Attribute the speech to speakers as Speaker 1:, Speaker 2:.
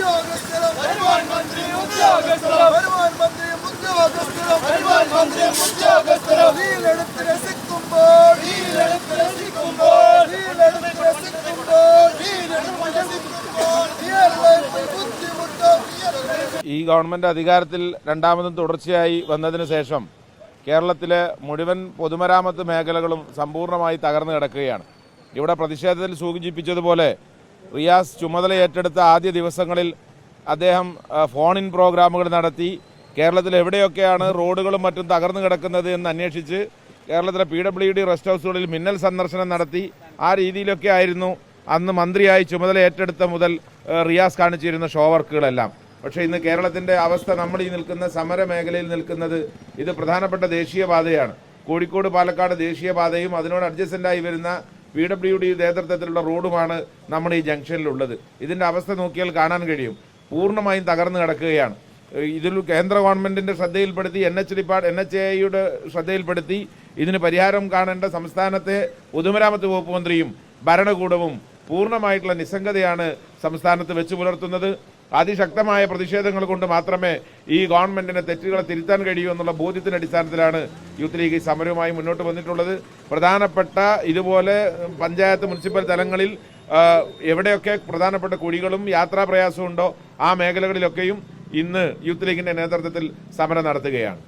Speaker 1: ഉദ്യോഗസ്ഥരും വരുവാൻ മന്ത്രി ഉദ്യോഗസ്ഥരും. വരുവാൻ മന്ത്രി ഉദ്യോഗസ്ഥരും. വരുവാൻ മന്ത്രി ഉദ്യോഗസ്ഥരും. വീലെടുത്ത് രസിക്കുമ്പോൾ വീലെടുത്ത് രസിക്കുമ്പോൾ വീലെടുത്ത് രസിക്കുമ്പോൾ വീലെടുത്ത് രസിക്കുമ്പോൾ കേരളത്തിൽ ബുദ്ധിമുട്ട്
Speaker 2: ഈ ഗവൺമെന്റ് അധികാരത്തിൽ രണ്ടാമതും തുടർച്ചയായി വന്നതിന് ശേഷം കേരളത്തിലെ മുഴുവൻ പൊതുമരാമത്ത് മേഖലകളും സമ്പൂർണമായി തകർന്നു കിടക്കുകയാണ്. ഇവിടെ പ്രതിഷേധത്തിൽ സൂചിപ്പിച്ചതുപോലെ റിയാസ് ചുമതല ഏറ്റെടുത്ത ആദ്യ ദിവസങ്ങളിൽ അദ്ദേഹം ഫോൺ ഇൻ പ്രോഗ്രാമുകൾ നടത്തി. കേരളത്തിൽ എവിടെയൊക്കെയാണ് റോഡുകളും മറ്റും തകർന്നു കിടക്കുന്നത് എന്ന് അന്വേഷിച്ച് കേരളത്തിലെ പി ഡബ്ല്യു ഡി റെസ്റ്റ് ഹൗസുകളിൽ മിന്നൽ സന്ദർശനം നടത്തി. ആ രീതിയിലൊക്കെ ആയിരുന്നു അന്ന് മന്ത്രിയായി ചുമതല ഏറ്റെടുത്ത മുതൽ റിയാസ് കാണിച്ചിരുന്ന ഷോ വർക്കുകളെല്ലാം. പക്ഷേ ഇന്ന് കേരളത്തിന്റെ അവസ്ഥ നമ്മൾ ഈ നിൽക്കുന്ന സമര മേഖലയിൽ നിൽക്കുന്നത് ഇത് പ്രധാനപ്പെട്ട ദേശീയപാതയാണ്. കോഴിക്കോട് പാലക്കാട് ദേശീയപാതയും അതിനോട് അഡ്ജസ്റ്റന്റായി വരുന്ന പി ഡബ്ല്യു ഡി നേതൃത്വത്തിലുള്ള റോഡുമാണ് നമ്മുടെ ഈ ജംഗ്ഷനിലുള്ളത്. ഇതിന്റെ അവസ്ഥ നോക്കിയാൽ കാണാൻ കഴിയും. പൂർണമായും തകർന്നു കിടക്കുകയാണ്. ഇതിൽ കേന്ദ്ര ഗവൺമെന്റിന്റെ ശ്രദ്ധയിൽപ്പെടുത്തി N H department N H എയുടെ ശ്രദ്ധയിൽപ്പെടുത്തി ഇതിന് പരിഹാരം കാണേണ്ട സംസ്ഥാനത്തെ പൊതുമരാമത്ത് വകുപ്പ് മന്ത്രിയും ഭരണകൂടവും പൂർണമായിട്ടുള്ള നിസ്സംഗതയാണ് സംസ്ഥാനത്ത് വെച്ചു പുലർത്തുന്നത്. അതിശക്തമായ പ്രതിഷേധങ്ങൾ കൊണ്ട് മാത്രമേ ഈ ഗവൺമെന്റിന് തെറ്റുകളെ തിരുത്താൻ കഴിയൂ എന്നുള്ള ബോധ്യത്തിന്റെ അടിസ്ഥാനത്തിലാണ് യൂത്ത് ലീഗ് സമരവുമായി മുന്നോട്ട് വന്നിട്ടുള്ളത്. പ്രധാനപ്പെട്ട ഇതുപോലെ പഞ്ചായത്ത് മുനിസിപ്പൽ തലങ്ങളിൽ എവിടെയൊക്കെ പ്രധാനപ്പെട്ട കുഴികളും യാത്രാ പ്രയാസമുണ്ടോ ആ മേഖലകളിലൊക്കെയും ഇന്ന് യൂത്ത് ലീഗിന്റെ നേതൃത്വത്തിൽ സമരം നടത്തുകയാണ്.